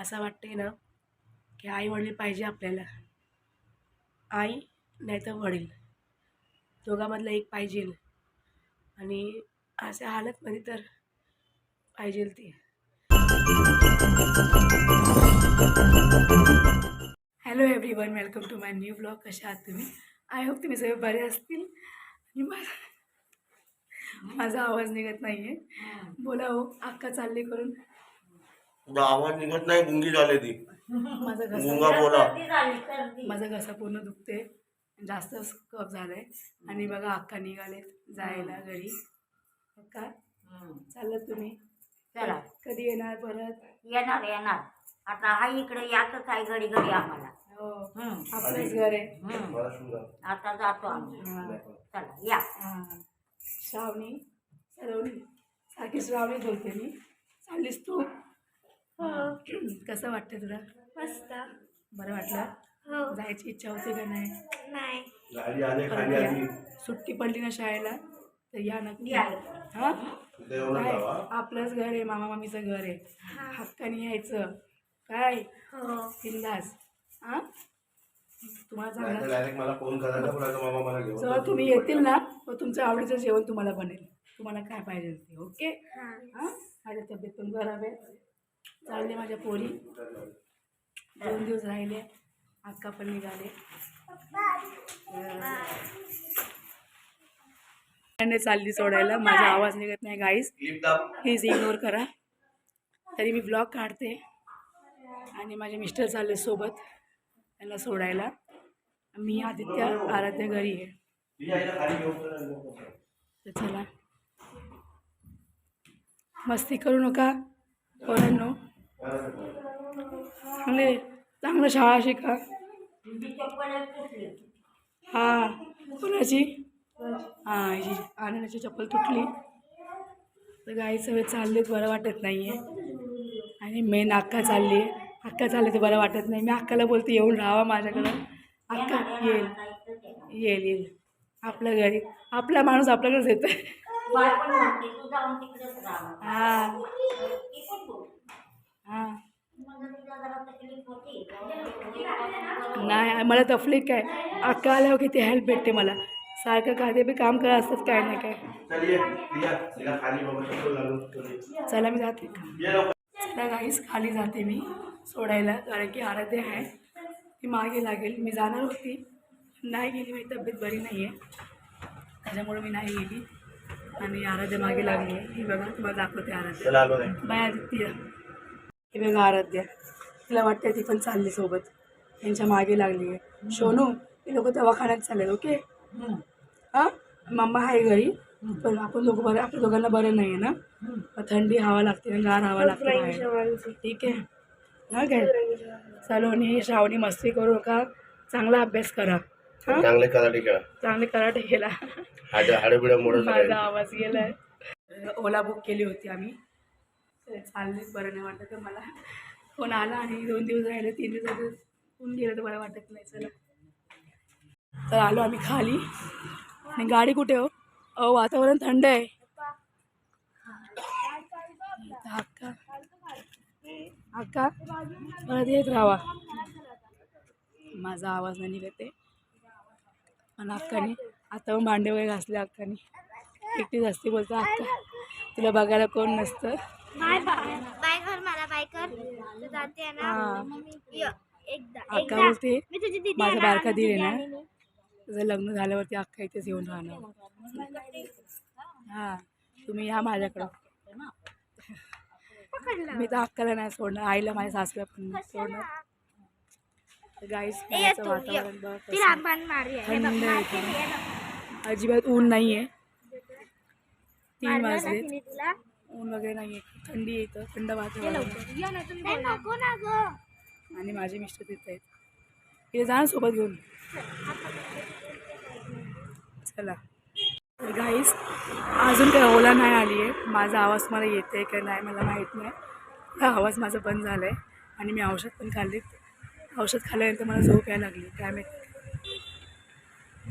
असं वाटते ना की आई वडील पाहिजे आपल्याला. आई नाही तर वडील. दोघांमधलं एक पाहिजे. आणि अशा हालतमध्ये तर पाहिजे ती. Hello everyone welcome to my new blog कशा आहात तुम्ही? आय होप तुम्ही सगळे बरे असतील. आणि माझा माझा आवाज निघत नाही आहे बोला हो अक्का चालली करून. तुझा आवाज निघत नाही गुंगी झाली ती. माझा घसा गुंगा बोला. माझा घसा पूर्ण दुखते जास्त कफ झालाय. आणि बघा अक्का निघालेत जायला घरी. अक्का चाललं तुम्ही. चला. कधी येणार परत? येणार येणार. आता हा इकडे यातच आहे घडी घडी आम्हाला हो. हम्म, आपलंच घर आहे. हम्म. मला सुद्धा. आता जातो आम्ही. हा. चला या. हा. श्रावणी सलवणी सारखी श्रावणी बोलते मी. चाललीस तू? कसं वाटतं तुला? मस्त. बरं वाटलं? हो. जायची इच्छा होती का नाही? नाही. गाडी आली खाली परत आली. या. सुट्टी पडली ना शाळेला तर या नक्की. या. हा? काय? जावा. आपलंच घर आहे मामा मामीचं घर आहे. हक्काने यायचं. काय? हो. बिंदास. हा? तुम्हाला चांगलं डायरेक्ट मला फोन करायचा बोलायचं मामा मला घेऊन जेव्हा तुम्ही येतील ना मग तुमचं आवडीचं जेवण तुम्हाला बनेल. तुम्हाला काय पाहिजे ते ओके? हा. हां? माझ्या तब्येत पण खराब आहे. चालले माझ्या पोरी. दोन दिवस राहिले अक्का पण निघाले. चालली सोडायला माझा आवाज निघत नाही गाईस प्लीज इग्नोर करा. तरी मी ब्लॉग काढते. आणि माझे मिस्टर चालले सोबत त्यांना सोडायला. मी आदित्य आराध्य घरी आहे. तर चला. मस्ती करू नका पोरांनो. चांगले चांगलं शाळा शिका. हा. कोणाची? हां आनंदाची चप्पल तुटली. तर गाईचं वेळ चाललेत बरं वाटत नाही आहे आणि मेन अक्का चालली आहे. अक्का चालली तर बरं वाटत नाही. मी अक्काला बोलते येऊन राहावा माझ्याकडं. अक्का येईल. येईल येईल. आपल्या घरी. आपला माणूस आपल्याकडेच येतं हां. नाही मला तफलीक आहे अक्का आल्यावर किती हेल्प भेटते मला. सारखं काय बी काम काय काय. चल मी जाते. चला खाली जाते मी सोडायला कारण की आराध्य आहे. ती मागे लागेल. मी जाणार होती. नाही गेली माझी तब्येत बरी नाही आहे त्याच्यामुळे मी नाही गेली. आणि आराध्य मागे लागली. ही बघा तुम्हाला दाखवते आराध्य. चल आलो रे बाय आदित्य. हे बघा आराध्या तिला वाटते ती पण चालली सोबत. त्यांच्या मागे लागली आहे. सोनू हे लोक दवाखान्यात चालले ओके? हां? मम्मा आहे घरी पण आपण दोघं बरं आपल्या दोघांना बरं नाही आहे ना थंडी हवा लागते ना गार हवा लागते. ठीक आहे? हा काय सलोनी श्रावणी मस्ती करू नका. चांगला अभ्यास करा. हां? चांगले कराटे खेळा. चांगले कराटे केला माझा आवाज गेलाय. ओला बुक केली होती आम्ही. चालले बरं नाही वाटत. तर मला फोन आला आणि दोन दिवस राहिले तीन दिवस फोन गेलं तर मला वाटत नाही. चला. तर आलो आम्ही खाली. आणि गाडी कुठे हो? अहो वातावरण थंड आहे. इथं अक्का परत येत राहावा माझा आवाज नाही निघत आहे. आणि अक्काने आता मग भांडे वगैरे घासले अक्काने एकटीच असते बोलतो अक्का तुला बघायला कोण नसतं. बाय बाय बाय कर मला बाय कर. तू जाते ना? हा. य- एकदा अक्का एकदा. बोलते मी तुझी दिदी ना, बारका ना? लग्न झाल्यावरती अक्का इथेच येऊन राहणार. हां तुम्ही या माझ्याकडं. पकडलं. मी तर अक्काला नाही सोडणार आईला माझ्या सासऱ्या पण नाही सोडणार. गाईस ए, ये तू, वातावरण ये. बघ ती कसं आहे. रामबाण मारी आहे. हे बघ, थंड आहे मारते इथं. मी, हे बघ. अजिबात ऊन नाही आहे तीन मारलं ना वाजलेत. तिने तुला? ऊन वगैरे नाही आहे थंडी येतं थंड वातावरण आणि माझे मिस्टर तिथे आहेत. हे जा ना सोबत घेऊन. चला. तर गाईस अजून काही ओला नाही आली आहे माझा आवाज मला येते आहे का नाही मला माहीत नाही. हा आवाज माझा बंद झाला आहे आणि मी औषध पण खाल्लीत. औषध खाल्ल्यानंतर मला झोप यायला लागली. काय माहिती.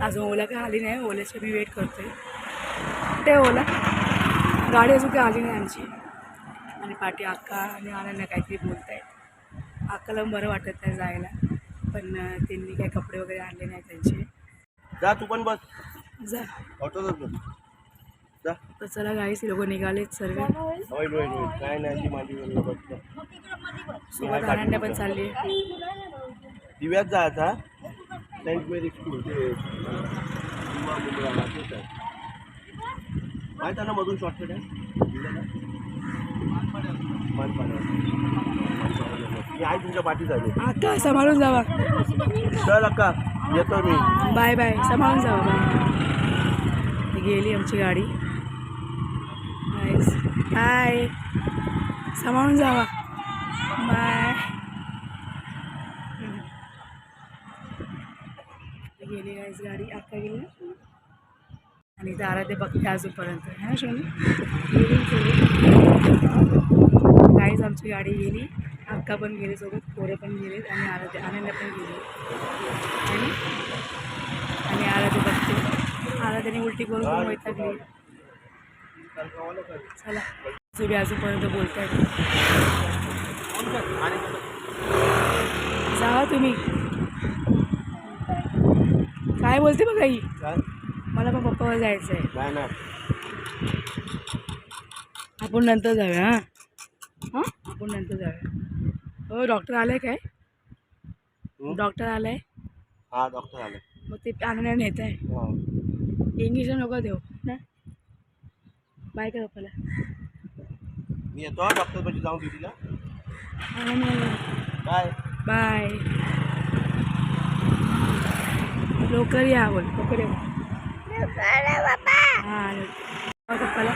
अजून ओला काय आली नाही? ओल्याची मी वेट करते ते ओला? गाडी अजून काही आली नाही आमची. आणि पाठी अक्का आणि आनंद काहीतरी बोलत आहेत आकाला बरं वाटत नाही जायला. पण त्यांनी काही कपडे वगैरे आणले नाही त्यांचे. जा तू पण बस. जा. ऑटोच बस. जा. तर चला गाईस लोक निघालेत सर्व. काय नाही सोबत अनन्या पण चालली. दिव्यात जा आता. सेंट मेरी स्कूल ते युवा मुंबईला तेच आहे माहीत आहे ना मधून शॉर्टकट आहे. मी आहे तुमच्या पाठीत आहे आता सांभाळून जावा. चल अक्का येतो मी. बाय बाय सांभाळून जावा. बाय गेली आमची गाडी. बाय सांभाळून जावा. बाय गेली गाईस गाडी. आता गेली? आणि दारा ते बघते अजूनपर्यंत ह्या शोधून शोनी? गाईज आमची गाडी गेली. अक्का पण गेली सोबत पोरं पण गेलेत आणि आराध्य आनंद पण गेले. आणि आणि आराध्य बघते. आराध्याने उलटी करून पण वैतागली. चला. तुम्ही अजूनपर्यंत बोलतात जा तुम्ही. काय बोलते बघा ही मला पण पप्पावर जायचं आहे आपण नंतर जाऊया हां? हां? आपण नंतर जाऊया. हो डॉक्टर आलाय काय? हं? डॉक्टर आलाय? हा डॉक्टर आले मग ते आणण्या नेत आहे हा. इंग्लिश नको देऊ ना बाय का पप्पाला. मी येतो डॉक्टर पाशी जाऊन आणण्या काय बाय लवकर या बोल लवकर या हां. पप्पाला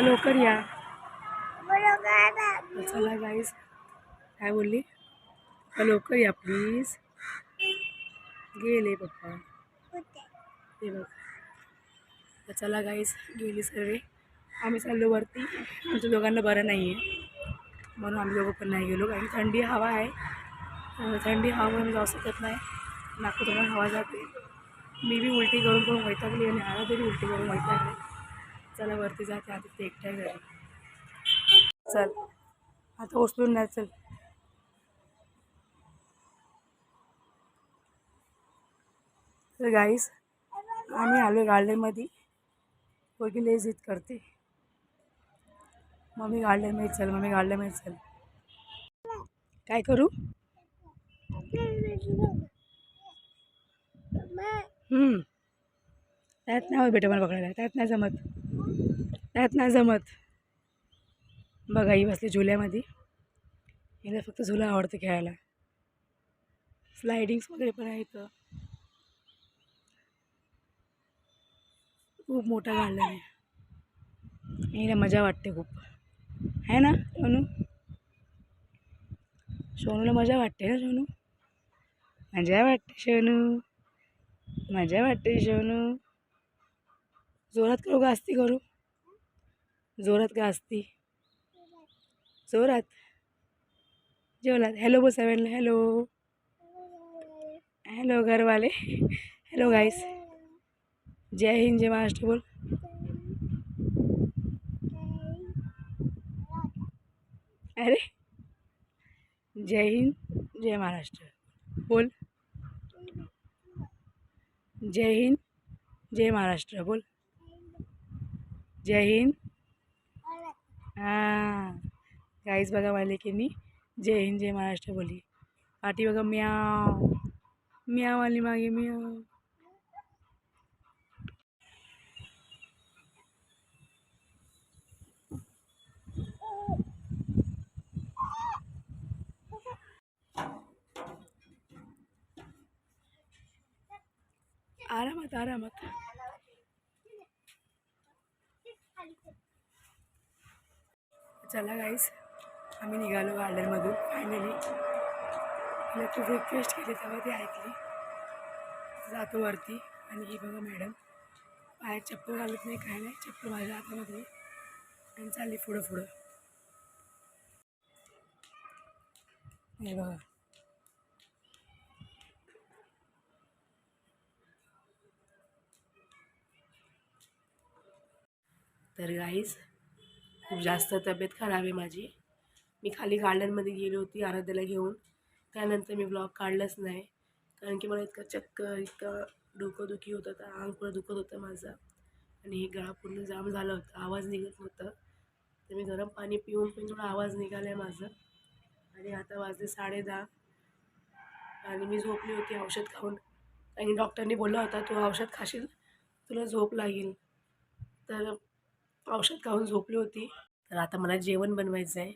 लवकर या. चला गाईस काय बोलली? लवकर या प्लीज गेले पप्पा. हे बघ. चला गाईस गेली सर्व. आम्ही चाललो वरती. आमच्या दोघांना बरं नाही आहे म्हणून आम्ही दोघं पण नाही गेलो. कारण थंडी हवा आहे. थंडी हवामुळे जाऊ शकत नाही. नागपूरला हवा जाते. मी बी उलटी करून करून वैतागली आणि आला तरी उलटी करून वैतागले. चला वरती जाते आता ते एकट्या घरी. चल. आता उचलून नाही चल. तर गाईस आम्ही आलो गार्डनमध्ये. वगैरे लय जिद करते. मम्मी गार्डनमध्ये चल मम्मी गार्डनमध्ये चल. काय करू? त्यात नाही होत बेटा मला पकडायला. त्यात नाही जमत. त्यात नाही जमत. बघा ही बसली झुल्यामध्ये. हिला फक्त झुला आवडतं खेळायला. स्लायडिंग्स वगैरे पण आहे खूप मोठा गार्डन आहे. हिला मजा वाटते खूप. आहे ना सोनू? सोनूला मजा वाटते ना सोनू? मजा वाटते सोनू. मजा वाटते जेवण. जोरात करू का असती करू? जोरात का असती जोरात? जेवलात हॅलो बोल हॅलो हॅलो घरवाले. हॅलो गाईस जय हिंद जय महाराष्ट्र बोल. अरे. जय हिंद जय महाराष्ट्र. बोल. जय हिंद जय महाराष्ट्र बोल. जय हिंद. हां गाईज बघा की नाही जय हिंद जय महाराष्ट्र बोली पाठी बघा म्याव. म्याव आली मागे म्याव. आरामात आरामात. चला गाईस आम्ही निघालो गार्डनमधून फायनली तिला खूप रिक्वेस्ट केली तेव्हा ती ऐकली. जातो वरती. आणि ही बघा मॅडम पायात चप्पल घालत नाही काय नाही. चप्पल माझ्या हातामध्ये आणि चालली पुढं पुढं. हे बघा. तर गाईज खूप जास्त तब्येत खराब आहे माझी. मी खाली गार्डनमध्ये गेली होती आराध्याला घेऊन. त्यानंतर मी ब्लॉग काढलाच नाही. कारण की मला इतकं चक्कर इतकं डोकंदुखी होतं तर अंग पुढं दुखत होतं माझं. आणि हे गळा पूर्ण जाम झालं होतं आवाज निघत नव्हतं. तर मी गरम पाणी पिऊन पण थोडा आवाज निघाला आहे माझं. आणि आता वाजले साडे दहा. आणि मी झोपली होती औषध खाऊन. आणि डॉक्टरनी बोलला होता तू औषध खाशील? तुला झोप लागेल. तर औषध खाऊन झोपली होती. तर आता मला जेवण बनवायचं आहे.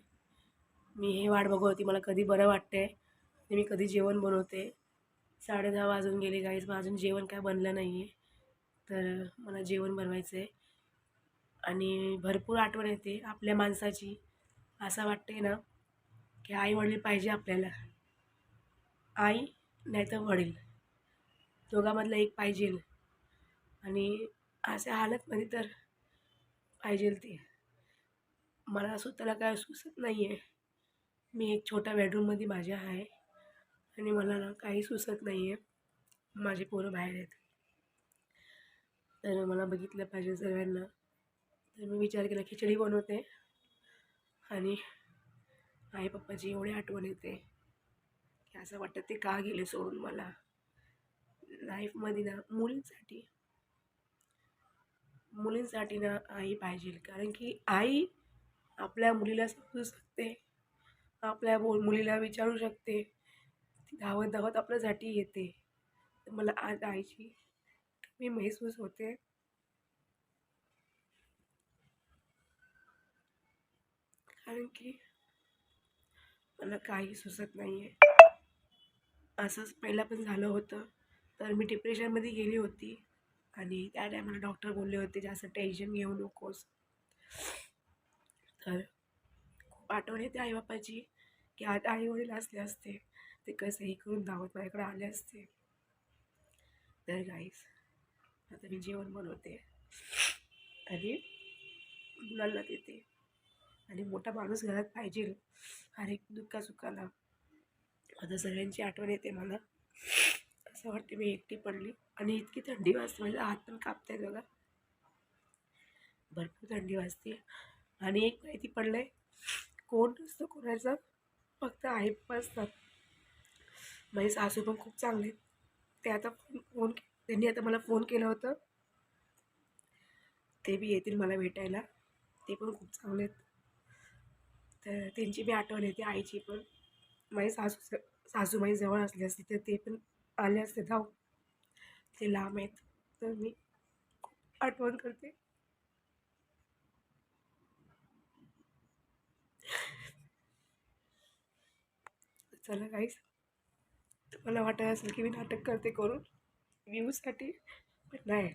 मी हे वाट बघत होती. मला कधी बरं वाटतं आहे मी कधी जेवण बनवते? साडे दहा वाजून गेले गाईज मग अजून जेवण काय बनलं नाही आहे तर मला जेवण बनवायचं आहे. आणि भरपूर आठवण येते आपल्या माणसाची. असं वाटते ना की आई वडील पाहिजे आपल्याला. आई नाही तर वडील. दोघांमधलं एक पाहिजे आणि अशा हालतमध्ये तर पाहिजे ते मला स्वतःला काय सुचत नाही आहे मी एक छोट्या बेडरूममध्ये माझ्या आहे. आणि मला ना काही सुचत नाही आहे माझे पोरं बाहेर आहेत. तर मला बघितलं पाहिजे सगळ्यांना तर मी विचार केला खिचडी बनवते. आणि आई पप्पाची एवढी आठवण येते. की असं वाटतं ते का गेले सोडून मला. लाईफमध्ये ना मुलींसाठी मुलींसाठी ना आई पाहिजे. कारण की आई आपल्या मुलीला समजू शकते. आपल्या बोल मुलीला विचारू शकते. ती धावत धावत आपल्यासाठी येते. तर मला आज आईची मी महसूस होते. कारण की मला काही सुचत नाही आहे असंच पहिला पण झालं होतं. तर मी डिप्रेशनमध्ये गेली होती. आणि त्या टायमाला डॉक्टर बोलले होते जास्त टेन्शन घेऊ नकोस. तर खूप आठवण येते आईबापाची की आज आई वडील असले असते ते कसंही करून धावत माझ्याकडे आले असते. तर गाईस आता मी जेवण बनवते. आणि मुलांना देते. आणि मोठा माणूस घरात पाहिजे हर एक दुःखा सुखाला आता सगळ्यांची आठवण येते मला. असं वाटते मी एकटी पडली आणि इतकी थंडी वाजते म्हणजे माझे हात पण कापत आहेत बघा. भरपूर थंडी वाजते. आणि एक माहिती पडलं आहे कोण नसतो कोणाचा फक्त आई पप्पा असतात. माझे सासू पण खूप चांगले आहेत. ते आता फोन फोन त्यांनी आता मला फोन केला होता. ते बी येतील मला भेटायला. ते पण खूप चांगले आहेत. तर त्यांची बी आठवण येते आईची पण. माझी सासू सासूबाई जवळ असली असती तर ते पण आले असते धाव ते लांब आहेत. तर मी खूप आठवण करते. चला काहीच तुम्हाला वाटत असेल की मी नाटक करते करून. व्ह्यूजसाठी पण नाही.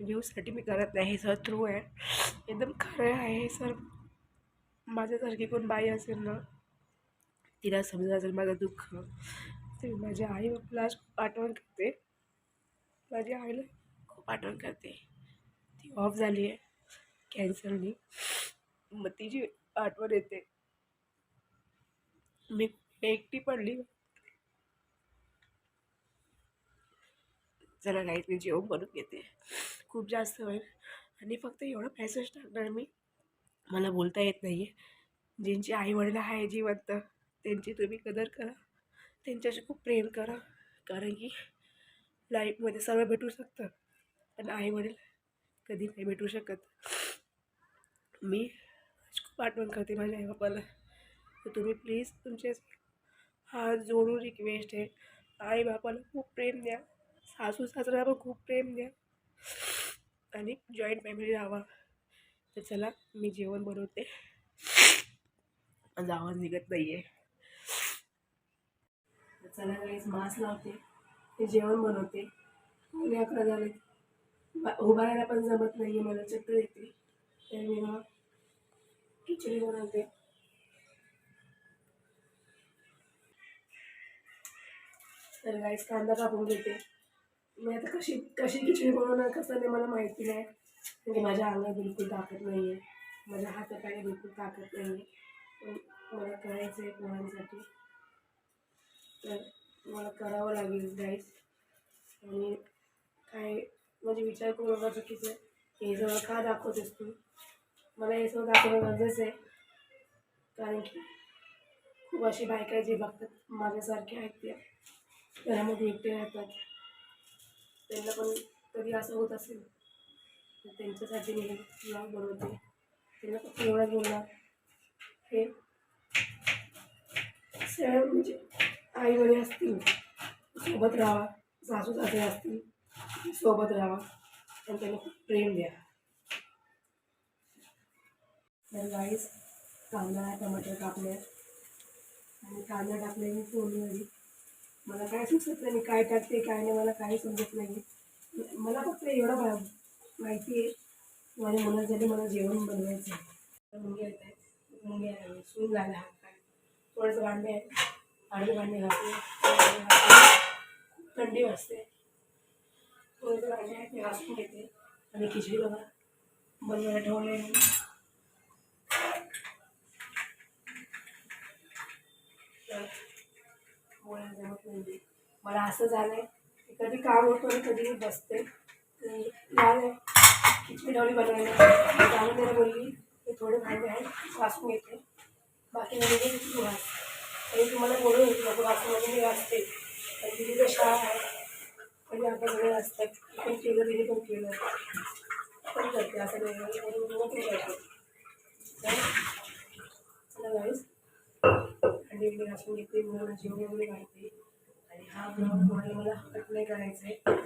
व्ह्यूजसाठी मी करत नाही. हे सर थ्रू आहे. एकदम खरं आहे हे सर. माझ्यासारखी कोण बाई असेल ना तिला समजा असेल माझं दुःख. तर मी माझ्या आई बापाला खूप आठवण करते. माझ्या आईला खूप आठवण करते. ती ऑफ झाली आहे. कॅन्सरनी मग तिची आठवण येते. मी एकटी पडली. चला गाईत मी जेवण बनवून घेते. खूप जास्त होईल आणि फक्त एवढं मेसेज टाकणार मी. मला बोलता येत नाही आहे ज्यांची आई वडील आहे जिवंत त्यांची तुम्ही कदर करा. त्यांच्याशी खूप प्रेम करा कारण की लाईफमध्ये सर्व भेटू शकतं पण आई वडील कधी नाही भेटू शकत. मी खूप आठवण करते माझ्या आई बापाला तर तुम्ही प्लीज तुमचे हात जोडून रिक्वेस्ट आहे. आई बापाला खूप प्रेम द्या. सासू सासऱ्याला पण खूप प्रेम द्या. आणि जॉईंट फॅमिली राहावा. तर चला मी जेवण बनवते. माझा आवाज निघत नाही आहे तर चला काहीच मास्क लावते. ते जेवण बनवते. आणि अकरा झाले बा- उभा राहायला पण जमत नाही आहे मला चक्कर येते. तर मी मग खिचडी बनवते. तर गाईस कांदा कापून घेते. मी आता कशी कशी खिचडी बनवणार कसं नाही मला माहिती नाही. म्हणजे माझ्या अंगात बिलकुल ताकद नाही आहे माझ्या हातापायला बिलकुल ताकद नाही आहे मला करायचं आहे पोरांसाठी. तर मला करावं लागेल गाईस आणि काय म्हणजे विचार करू नका चुकीचं. हे सगळं का दाखवतेस तू? मला हे सगळं दाखवणं गरजेचं आहे. कारण की खूप अशी बायका आहेत जे बघतात माझ्यासारख्या आहेत त्या घरामध्ये एकटे राहतात. त्यांना पण कधी असं होत असेल तर त्यांच्यासाठी मी ब्लॉग बनवते. त्यांना फक्त एवढंच बोलणार. हे सगळं म्हणजे आई वडील असतील सोबत राहा सासू सासरे असतील सोबत राहा आणि त्यांना खूप प्रेम द्या. तर गाईस कांदा टमाटर कापले. आणि कांदा टाकले मी फोडणीमध्ये मला काय सुचत नाही काय टाकते काय नाही मला काही समजत नाही. मला फक्त एवढं मा माहिती आहे माझ्या मुलांसाठी मला जेवण बनवायचं आहे. तर येत आहेत मुंगे आहे सून झाला. काय थोडंसं वाढले आहे. आडवे भांडी घालते खूप थंडी वाजते. थोडंसं आहे ते घासून घेते. आणि खिचडी बघा. बनवायला ठेवले. तर बोलायला जमत नाही. मला असं झालंय की कधी काम होतं आणि कधी मी बसते. तर खिचडी डवली बनवायला. त्यामुळे त्याला बोलली की थोडे भांडे आहेत वाचून घेते. बाकी म्हणजे किती आणि तुम्हाला बोलून नको वाचून म्हणजे मी वाचते पण तिथे तर शाळा आहे. म्हणजे आता सगळे असतात पण केलं तिने पण केलं. पण करते असं नाही. म्हणून करते. तर अंडी वगैरे घासून घेते म्हणून जेवण वगैरे घालते आणि हा ब्लॉग तुम्हाला मला कट नाही करायचा आहे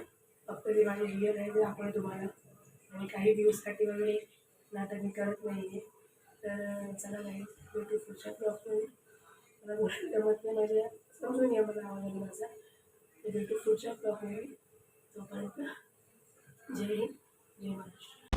फक्त ते माझे रिअल आहे ते दाखवलं तुम्हाला आणि काही व्ह्यूजसाठी वगैरे नाटक मी करत नाही आहे तर चला नाही भेटू पुढच्या ब्लॉगमध्ये मला गोष्ट जमत नाही. माझ्या समजून या मला आवाज माझा. तर भेटू पुढच्या ब्लॉगमध्ये तोपर्यंत जय हिंद जय महाराष्ट्र.